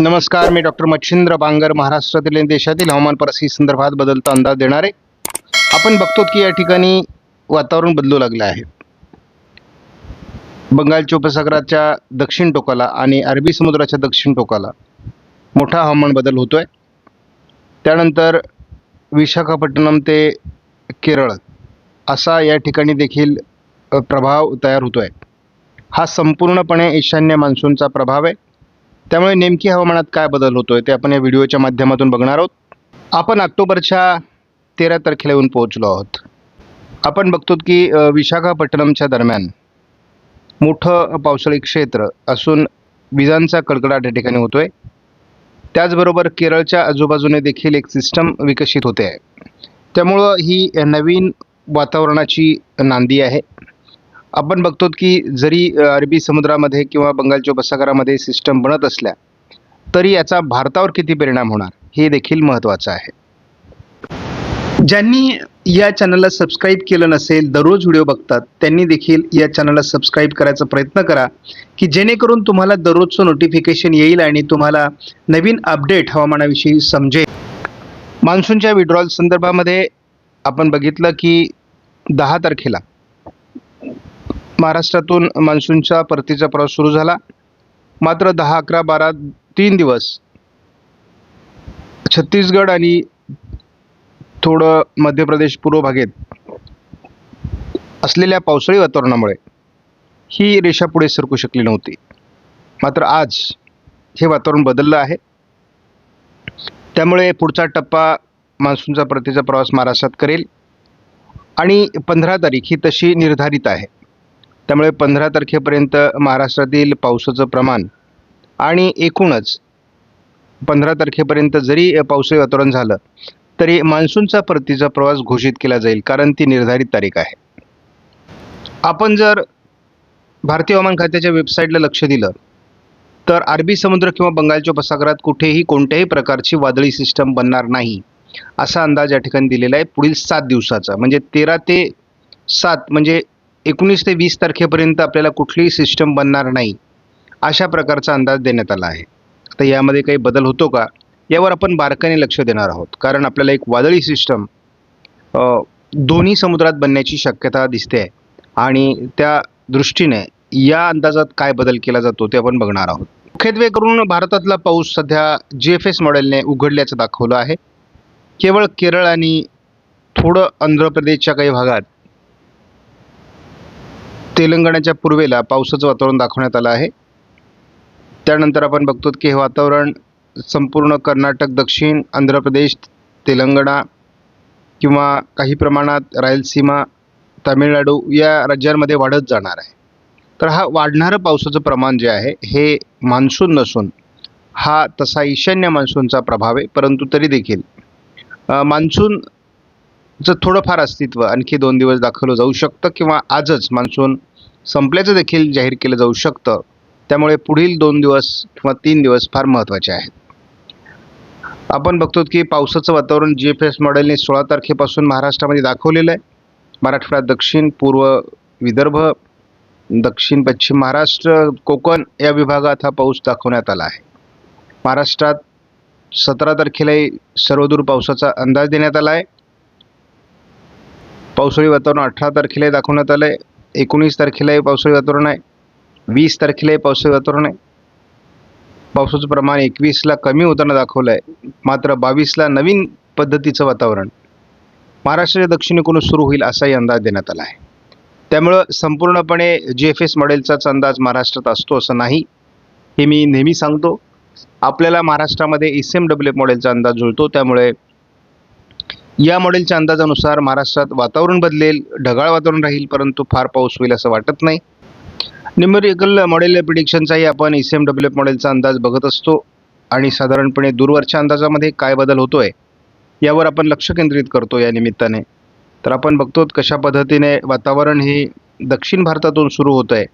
नमस्कार मी डॉक्टर मच्छिंद्र बांगर महाराष्ट्रातील आणि देशातील हवामान परिस्थिती संदर्भात बदलता अंदाज देणारे. आपण बघतो की या ठिकाणी वातावरण बदलू लागले आहे. बंगालच्या उपसागराच्या दक्षिण टोकाला आणि अरबी समुद्राच्या दक्षिण टोकाला मोठा हवामान बदल होतोय. त्यानंतर विशाखापट्टणम ते केरळ असा या ठिकाणी देखील प्रभाव तयार होतोय. हा संपूर्णपणे ईशान्य मान्सूनचा प्रभाव आहे. त्यामुळे नेमकी हवामानात काय बदल होतोय ते आपण या व्हिडिओच्या माध्यमातून बघणार आहोत. आपण ऑक्टोबरच्या तेरा तारखेला येऊन पोहोचलो आहोत. आपण बघतो की विशाखापट्टणमच्या दरम्यान मोठं पावसाळी क्षेत्र असून विजांचा कडकडाट या ठिकाणी होतोय. त्याचबरोबर केरळच्या आजूबाजूने देखील एक सिस्टम विकसित होते आहे. त्यामुळं ही नवीन वातावरणाची नांदी आहे. आपण बघतो की जरी अरबी समुद्रामध्ये किंवा बंगालच्या उपसागरामध्ये सिस्टम बनत असल्या तरी याचा भारतावर किती परिणाम होणार हे देखील महत्त्वाचं आहे. ज्यांनी या चॅनलला सबस्क्राईब केलं नसेल दररोज व्हिडिओ बघतात त्यांनी देखील या चॅनलला सबस्क्राईब करायचा प्रयत्न करा की जेणेकरून तुम्हाला दररोजचं नोटिफिकेशन येईल आणि तुम्हाला नवीन अपडेट हवामानाविषयी समजेल. मान्सूनच्या विड्रॉल संदर्भामध्ये आपण बघितलं की दहा तारखेला महाराष्ट्रातून मान्सूनच्या परतीचा प्रवास सुरू झाला. मात्र दहा अकरा बारा तीन दिवस छत्तीसगड आणि थोडं मध्य प्रदेश पूर्व भागेत असलेल्या पावसाळी वातावरणामुळे ही रेषा पुढे सरकू शकली नव्हती. मात्र आज हे वातावरण बदललं आहे. त्यामुळे पुढचा टप्पा मान्सूनचा परतीचा प्रवास महाराष्ट्रात करेल आणि पंधरा तारीख ही तशी निर्धारित आहे. त्यामुळे पंधरा तारखेपर्यंत महाराष्ट्रातील पावसाचं प्रमाण आणि एकूणच पंधरा तारखेपर्यंत जरी पावसाळी वातावरण झालं तरी मान्सूनचा परतीचा प्रवास घोषित केला जाईल कारण ती निर्धारित तारीख आहे. आपण जर भारतीय हवामान खात्याच्या वेबसाईटला लक्ष दिलं तर अरबी समुद्र किंवा बंगालच्या उपसागरात कुठेही कोणत्याही प्रकारची वादळी सिस्टम बनणार नाही असा अंदाज या ठिकाणी दिलेला आहे पुढील सात दिवसाचा. म्हणजे तेरा ते सात म्हणजे एकोणीस ते वीस तारखेपर्यंत आपल्याला कुठलीही सिस्टम बनणार नाही अशा प्रकारचा अंदाज देण्यात आला आहे. तर यामध्ये काही बदल होतो का? यावर आपण बारकाईने लक्ष देणार आहोत. कारण आपल्याला एक वादळी सिस्टम दोन्ही समुद्रात बनण्याची शक्यता दिसते आहे आणि त्या दृष्टीने या अंदाजात काय बदल केला जातो ते आपण बघणार आहोत. मुख्यत्वे करून भारतातला पाऊस सध्या जी एफ एस मॉडेलने उघडल्याचं दाखवलं आहे. केवळ केरळ आणि थोडं आंध्र प्रदेशच्या काही भागात तेलंगणाच्या पूर्वेला पावसाचं वातावरण दाखवण्यात आलं आहे. त्यानंतर आपण बघतो की हे वातावरण संपूर्ण कर्नाटक दक्षिण आंध्र प्रदेश तेलंगणा किंवा काही प्रमाणात रायलसीमा तामिळनाडू या राज्यांमध्ये वाढत जाणार आहे. तर हा वाढणारं पावसाचं प्रमाण जे आहे हे मान्सून नसून हा तसा ईशान्य मान्सूनचा प्रभाव आहे परंतु तरी देखील मान्सून चं थोडंफार अस्तित्व आणखी दोन दिवस दाखवलं जाऊ शकतं किंवा आजच मान्सून संपल्याचं देखील जाहीर केलं जाऊ शकतं. त्यामुळे पुढील दोन दिवस किंवा तीन दिवस फार महत्त्वाचे आहेत. आपण बघतो की पावसाचं वातावरण जी एफ एस मॉडेलने सोळा तारखेपासून महाराष्ट्रामध्ये दाखवलेलं आहे. मराठवाडा दक्षिण पूर्व विदर्भ दक्षिण पश्चिम महाराष्ट्र कोकण या विभागात हा पाऊस दाखवण्यात आला आहे. महाराष्ट्रात सतरा तारखेलाही सर्वदूर पावसाचा अंदाज देण्यात आला आहे. पावसाळी वातावरण अठरा तारखेलाही दाखवण्यात आलं आहे एकोणीस तारखेलाही पावसाळी वातावरण आहे. वीस तारखेलाही पावसाळी वातावरण आहे. पावसाचं प्रमाण एकवीसला कमी होताना दाखवलं आहे मात्र बावीसला नवीन पद्धतीचं वातावरण. महाराष्ट्राच्या दक्षिणेकडून सुरू होईल असाही अंदाज देण्यात आला आहे. त्यामुळं संपूर्णपणे जी एफ एस मॉडेलचाच अंदाज महाराष्ट्रात असतो असं नाही. हे मी नेहमी सांगतो. आपल्याला महाराष्ट्रामध्ये एस एम डब्ल्यू मॉडेलचा अंदाज जुळतो. त्यामुळे या मॉडेलच्या अंदाजानुसार महाराष्ट्रात वातावरण बदलेल ढगाळ वातावरण राहील परंतु फार पाऊस होईल असं वाटत नाही. न्युमेरिकल मॉडेल प्रिडिक्शनचाही आपण एस एम डब्ल्यू एफ मॉडेलचा अंदाज बघत असतो. आणि साधारणपणे दूरवरच्या अंदाजामध्ये काय बदल होतोय यावर आपण लक्ष केंद्रित करतो या निमित्ताने. तर आपण बघतो कशा पद्धतीने वातावरण हे दक्षिण भारतातून सुरू होतं आहे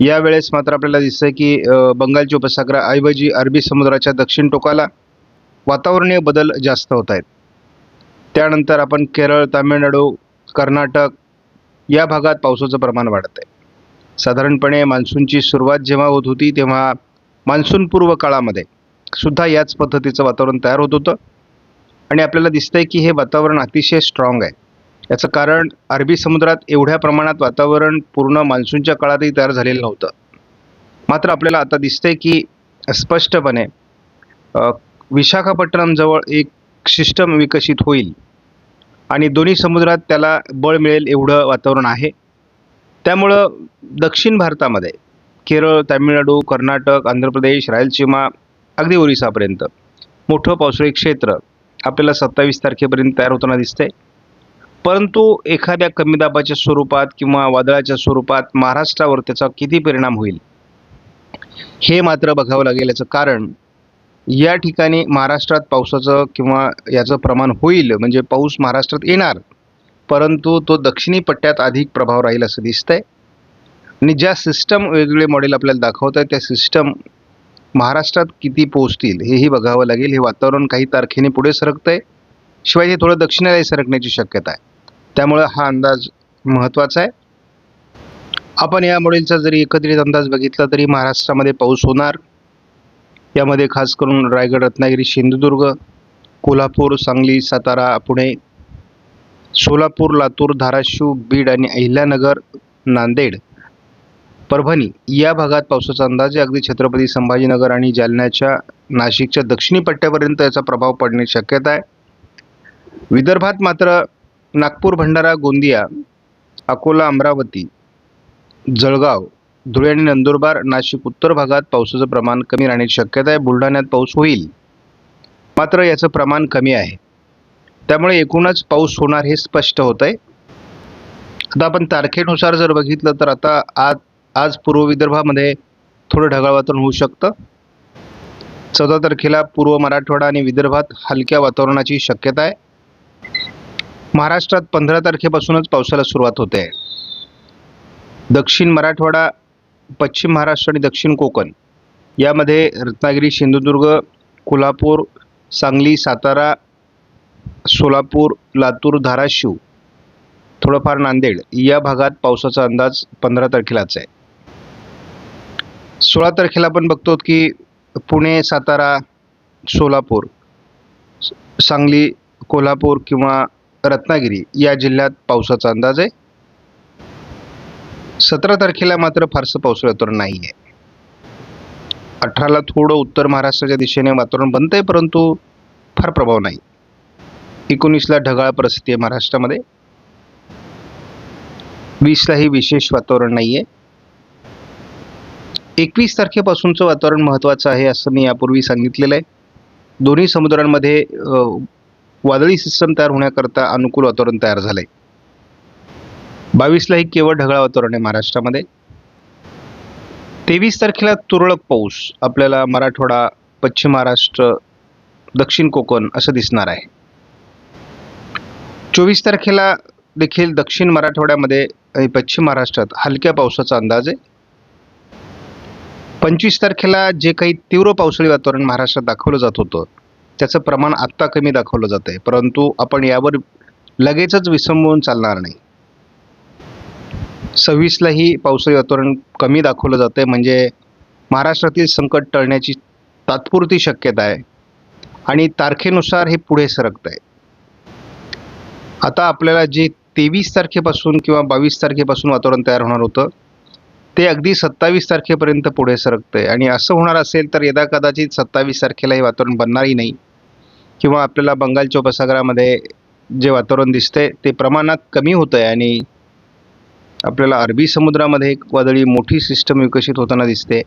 यावेळेस मात्र आपल्याला दिसतंय की बंगालची बंगालच्या उपसागराऐवजी अरबी समुद्राच्या दक्षिण टोकाला वातावरणीय बदल जास्त होत आहेत त्यानंतर आपण केरळ तामिळनाडू कर्नाटक या भागात पावसाचं प्रमाण वाढत आहे. साधारणपणे मान्सूनची सुरुवात जेव्हा होत होती तेव्हा मान्सूनपूर्व काळामध्ये सुद्धा याच पद्धतीचं वातावरण तयार होत होतं. आणि आपल्याला दिसतंय की हे वातावरण अतिशय स्ट्रॉंग आहे. याचं कारण अरबी समुद्रात एवढ्या प्रमाणात वातावरण पूर्ण मान्सूनच्या काळातही तयार झालेलं नव्हतं. मात्र आपल्याला आता दिसतंय की स्पष्टपणे विशाखापट्टणमजवळ एक सिस्टम विकसित होईल. आणि दोन्ही समुद्रात त्याला बळ मिळेल एवढं वातावरण आहे. त्यामुळं दक्षिण भारतामध्ये केरळ तामिळनाडू कर्नाटक आंध्र प्रदेश रायलसीमा अगदी ओरिसापर्यंत मोठं पावसाळी क्षेत्र आपल्याला सत्तावीस तारखेपर्यंत तयार होताना दिसतंय. परंतु एखाद्या कमी दाबाच्या स्वरूपात किंवा वादळाच्या स्वरूपात महाराष्ट्रावर त्याचा किती परिणाम होईल हे मात्र बघावं लागेल याचं कारण या ठिकाणी महाराष्ट्रात पावसाचं किंवा याचं प्रमाण होईल म्हणजे पाऊस महाराष्ट्रात येणार परंतु तो दक्षिणी पट्ट्यात अधिक प्रभाव राहील असं दिसतंय. आणि ज्या सिस्टम वेगवेगळे मॉडेल आपल्याला दाखवत आहे त्या सिस्टम महाराष्ट्रात किती पोहोचतील हेही बघावं लागेल. हे वातावरण काही तारखेने पुढे सरकतंय. शिवाय हे थोडं दक्षिणेलाही सरकण्याची शक्यता आहे. त्यामुळं हा अंदाज महत्त्वाचा आहे. आपण या मॉडेलचा जरी एकत्रित अंदाज बघितला तरी महाराष्ट्रामध्ये पाऊस होणार. यामध्ये खास करून रायगड रत्नागिरी सिंधुदुर्ग कोल्हापूर सांगली सातारा पुणे सोलापूर लातूर धाराशिव बीड आणि अहिल्यानगर नांदेड परभणी या भागात पावसाचा अंदाज आहे. अगदी छत्रपती संभाजीनगर आणि जालन्याच्या नाशिकच्या दक्षिणी पट्ट्यापर्यंत याचा प्रभाव पडण्याची शक्यता आहे. विदर्भात मात्र नागपूर भंडारा गोंदिया अकोला अमरावती जळगाव धुळे आणि नंदुरबार नाशिक उत्तर भागात पावसाचं प्रमाण कमी राहण्याची शक्यता आहे. बुलढाण्यात पाऊस होईल. मात्र याचं प्रमाण कमी आहे. त्यामुळे एकूणच पाऊस होणार हे स्पष्ट होत आहे आता आपण तारखेनुसार जर बघितलं तर आता आज आज पूर्व विदर्भामध्ये थोडं ढगाळ वातावरण होऊ शकतं. चौदा तारखेला पूर्व मराठवाडा आणि विदर्भात हलक्या वातावरणाची शक्यता आहे. महाराष्ट्रात पंधरा तारखेपासूनच पावसाला सुरुवात होते. आहे दक्षिण मराठवाडा पश्चिम महाराष्ट्र आणि दक्षिण कोकण. यामध्ये रत्नागिरी सिंधुदुर्ग कोल्हापूर सांगली सातारा सोलापूर लातूर धाराशिव थोडंफार नांदेड या भागात पावसाचा अंदाज पंधरा तारखेलाच आहे. सोळा तारखेला आपण बघतो की पुणे सातारा सोलापूर सांगली कोल्हापूर किंवा रत्नागिरी या जिल्ह्यात पावसाचा अंदाज आहे. सतरा तारखेला मात्र फारसं पावसाळी वातावरण नाही आहे अठराला थोडं उत्तर महाराष्ट्राच्या दिशेने वातावरण बनतंय परंतु फार प्रभाव नाही. एकोणीसला ढगाळ परिस्थिती आहे महाराष्ट्रामध्ये. वीसलाही विशेष वातावरण नाही आहे एकवीस तारखेपासूनचं वातावरण महत्त्वाचं आहे असं मी यापूर्वी सांगितलेलं आहे. दोन्ही समुद्रांमध्ये वादळी सिस्टम तयार होण्याकरता अनुकूल वातावरण तयार झालं आहे बावीसलाही केवळ ढगाळ वातावरण आहे महाराष्ट्रामध्ये. तेवीस तारखेला तुरळक पाऊस. आपल्याला मराठवाडा पश्चिम महाराष्ट्र दक्षिण कोकण असं दिसणार आहे. चोवीस तारखेला देखील दक्षिण मराठवाड्यामध्ये आणि पश्चिम महाराष्ट्रात हलक्या पावसाचा अंदाज आहे. पंचवीस तारखेला जे काही तीव्र पावसाळी वातावरण महाराष्ट्रात दाखवलं जात होतं त्याचं प्रमाण आत्ता कमी दाखवलं जात आहे परंतु आपण यावर लगेचच विसंबून चालणार नाही. सव्वीसलाही पावसाळी वातावरण कमी दाखवलं जातं आहे म्हणजे महाराष्ट्रातील संकट टळण्याची तात्पुरती शक्यता आहे. आणि तारखेनुसार हे पुढे सरकत आहे आता आपल्याला जे तेवीस तारखेपासून किंवा बावीस तारखेपासून वातावरण तयार होणार होतं ते अगदी सत्तावीस तारखेपर्यंत पुढे सरकतंय. आणि असं होणार असेल तर यदा कदाचित सत्तावीस तारखेला हे वातावरण बनणारही नाही. किंवा आपल्याला बंगालच्या उपसागरामध्ये जे वातावरण दिसतंय ते प्रमाणात कमी होतं आहे आणि आपल्याला अरबी समुद्रामध्ये एक वादळी मोठी सिस्टम विकसित होताना दिसते.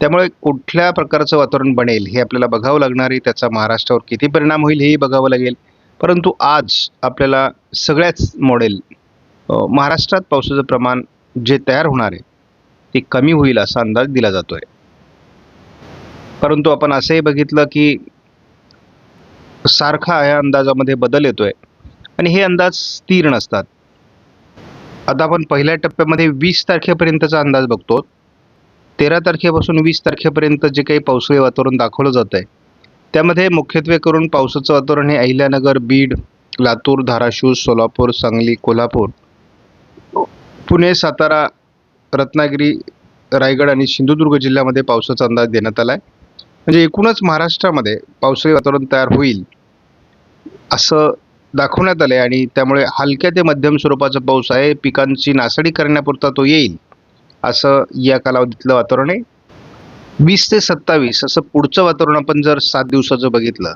त्यामुळे कुठल्या प्रकारचं वातावरण बनेल हे आपल्याला बघावं लागणार आहे. त्याचा महाराष्ट्रावर किती परिणाम होईल हेही बघावं लागेल. परंतु आज आपल्याला सगळ्याच मॉडेल महाराष्ट्रात पावसाचं प्रमाण जे तयार होणार आहे ते कमी होईल असा अंदाज दिला जातो आहे परंतु आपण असंही बघितलं की सारखा या अंदाजामध्ये बदल येतो आहे आणि हे अंदाज स्थिर नसतात. आता आपण पहिल्या टप्प्यामध्ये वीस तारखेपर्यंतचा अंदाज बघतो. तेरा तारखेपासून वीस तारखेपर्यंत जे काही पावसाळी वातावरण दाखवलं जात आहे त्यामध्ये मुख्यत्वे करून पावसाचं वातावरण हे अहिल्यानगर बीड लातूर धाराशिव सोलापूर सांगली कोल्हापूर पुणे सातारा रत्नागिरी रायगड आणि सिंधुदुर्ग जिल्ह्यामध्ये पावसाचा अंदाज देण्यात आला आहे म्हणजे एकूणच महाराष्ट्रामध्ये पावसाळी वातावरण तयार होईल असं दाखवण्यात आलं आहे आणि त्यामुळे हलक्या ते मध्यम स्वरूपाचा पाऊस आहे. पिकांची नासाडी करण्यापुरता तो येईल असं या कालावधीतलं वातावरण आहे. वीस ते सत्तावीस असं पुढचं वातावरण आपण जर सात दिवसाचं बघितलं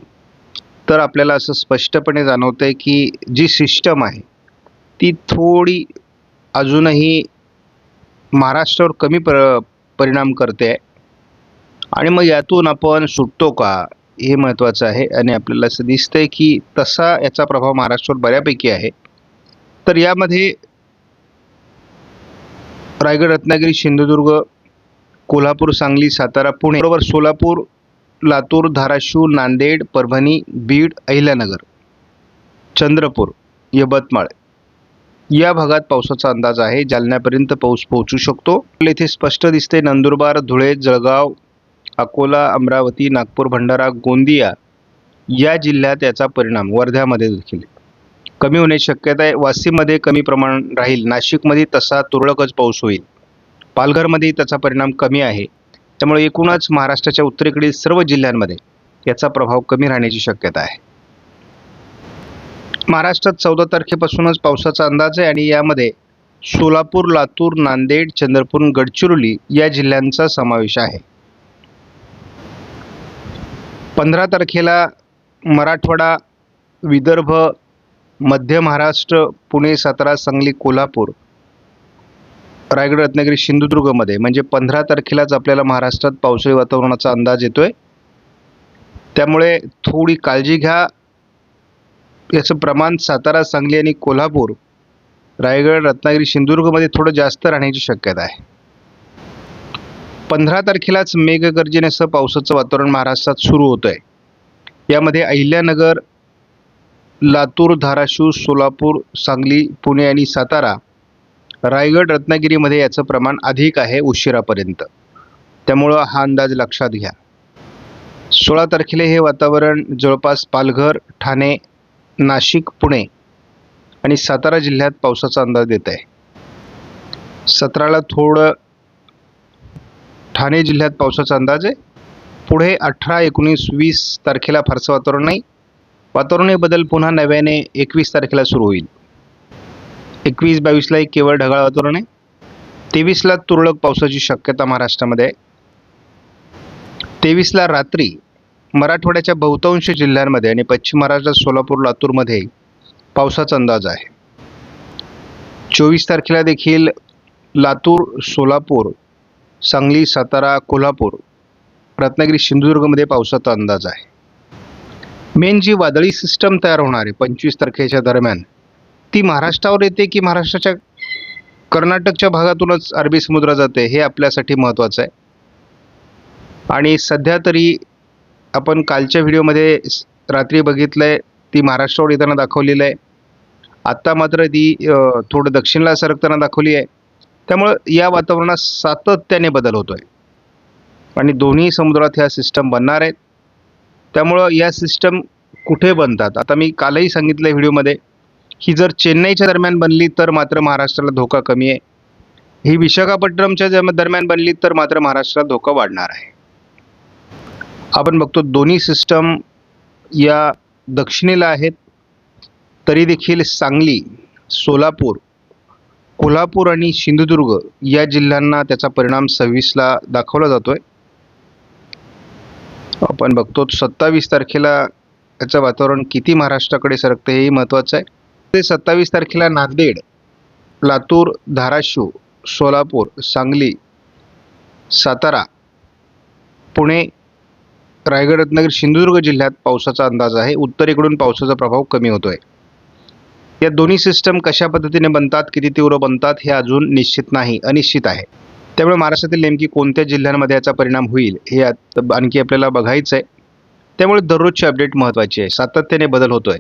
तर आपल्याला असं स्पष्टपणे जाणवतंय की जी सिस्टम आहे ती थोडी अजूनही महाराष्ट्रावर कमी पर परिणाम करते आहे. आणि मग यातून आपण सुटतो का? हे महत्त्वाचं आहे आणि आपल्याला असं दिसतंय की तसा याचा प्रभाव महाराष्ट्रावर बऱ्यापैकी आहे. तर यामध्ये रायगड रत्नागिरी सिंधुदुर्ग कोल्हापूर सांगली सातारा पुणे बरोबर सोलापूर लातूर धाराशिव नांदेड परभणी बीड अहिल्यानगर चंद्रपूर यवतमाळ. या भागात पावसाचा अंदाज आहे. जालन्यापर्यंत पाऊस पोहोचू शकतो. आपल्याला इथे स्पष्ट दिसते नंदुरबार धुळे जळगाव अकोला अमरावती नागपूर भंडारा गोंदिया या जिल्ह्यात याचा परिणाम वर्ध्यामध्ये देखील कमी होण्याची शक्यता आहे. वाशीमध्ये कमी प्रमाण राहील. नाशिकमध्ये तसा तुरळकच पाऊस होईल. पालघरमध्ये त्याचा परिणाम कमी आहे. त्यामुळे एकूणच महाराष्ट्राच्या उत्तरेकडील सर्व जिल्ह्यांमध्ये याचा प्रभाव कमी राहण्याची शक्यता आहे. महाराष्ट्रात चौदा तारखेपासूनच पावसाचा अंदाज आहे आणि यामध्ये सोलापूर लातूर नांदेड चंद्रपूर गडचिरोली या जिल्ह्यांचा समावेश आहे. पंधरा तारखेला मराठवाडा विदर्भ मध्य महाराष्ट्र पुणे सातारा सांगली कोल्हापूर रायगड रत्नागिरी सिंधुदुर्गमध्ये. म्हणजे पंधरा तारखेलाच आपल्याला महाराष्ट्रात पावसाळी वातावरणाचा अंदाज येतोय. त्यामुळे थोडी काळजी घ्या. याचं प्रमाण सातारा सांगली आणि कोल्हापूर रायगड रत्नागिरी सिंधुदुर्गमध्ये थोडं जास्त राहण्याची शक्यता आहे. पंधरा तारखेलाच मेघगर्जनेसह पावसाचं वातावरण महाराष्ट्रात सुरू होतं आहे यामध्ये अहिल्यानगर लातूर धाराशिव सोलापूर सांगली पुणे आणि सातारा रायगड रत्नागिरीमध्ये याचं प्रमाण अधिक आहे उशिरापर्यंत. त्यामुळं हा अंदाज लक्षात घ्या. सोळा तारखेला हे वातावरण जवळपास पालघर ठाणे नाशिक पुणे आणि सातारा जिल्ह्यात पावसाचा अंदाज देत आहे सतराला थोडं ठाणे जिल्ह्यात पावसाचा अंदाज आहे. पुढे अठरा एकोणीस वीस तारखेला फारसं वातावरण नाही. वातावरणीय बदल पुन्हा नव्याने एकवीस तारखेला सुरू होईल. एकवीस बावीसला एक केवळ ढगाळ वातावरण आहे. तेवीसला तुरळक पावसाची शक्यता महाराष्ट्रामध्ये आहे. तेवीसला रात्री मराठवाड्याच्या बहुतांश जिल्ह्यांमध्ये आणि पश्चिम महाराष्ट्रात सोलापूर लातूरमध्ये पावसाचा अंदाज आहे. चोवीस तारखेला देखील लातूर सोलापूर सांगली सातारा कोल्हापूर रत्नागिरी सिंधुदुर्गमध्ये पावसाचा अंदाज आहे. मेन जी वादळी सिस्टम तयार होणार आहे पंचवीस तारखेच्या दरम्यान. ती महाराष्ट्रावर येते की महाराष्ट्राच्या कर्नाटकच्या भागातूनच अरबी समुद्रात जाते हे आपल्यासाठी महत्त्वाचं आहे. आणि सध्या तरी आपण कालच्या व्हिडिओमध्ये रात्री बघितलं आहे ती महाराष्ट्रावर येताना दाखवलेलं आहे. आत्ता मात्र ती थोडं दक्षिणला सरकताना दाखवली आहे. त्यामुळं या वातावरणात सातत्याने बदल होतो आहे आणि दोन्ही समुद्रात ह्या सिस्टम बनणार आहेत. त्यामुळं या सिस्टम कुठे बनतात? आता मी कालही सांगितलं आहे व्हिडिओमध्ये ही जर चेन्नईच्या दरम्यान बनली तर मात्र महाराष्ट्राला धोका कमी आहे. ही विशाखापट्टणमच्या दरम्यान बनली तर मात्र महाराष्ट्राला धोका वाढणार आहे. आपण बघतो दोन्ही सिस्टम या दक्षिणेला आहेत. तरी देखील सांगली सोलापूर कोल्हापूर आणि सिंधुदुर्ग या जिल्ह्यांना त्याचा परिणाम सव्वीसला दाखवला जातोय. आपण बघतो सत्तावीस तारखेला याचं वातावरण किती महाराष्ट्राकडे सरकते हेही महत्त्वाचं आहे. ते सत्तावीस तारखेला नांदेड लातूर धाराशिव सोलापूर सांगली सातारा पुणे रायगड रत्नागिरी सिंधुदुर्ग जिल्ह्यात पावसाचा अंदाज आहे. उत्तरेकडून पावसाचा प्रभाव कमी होतो आहे या दोन्ही सिस्टम कशा पद्धतीने बनतात किती तीव्र बनतात हे अजून निश्चित नाही अनिश्चित आहे. त्यामुळे महाराष्ट्रातील नेमकी कोणत्या जिल्ह्यांमध्ये याचा परिणाम होईल हे आणखी आपल्याला बघायचं आहे त्यामुळे दररोजची अपडेट महत्त्वाची आहे. सातत्याने बदल होतोय.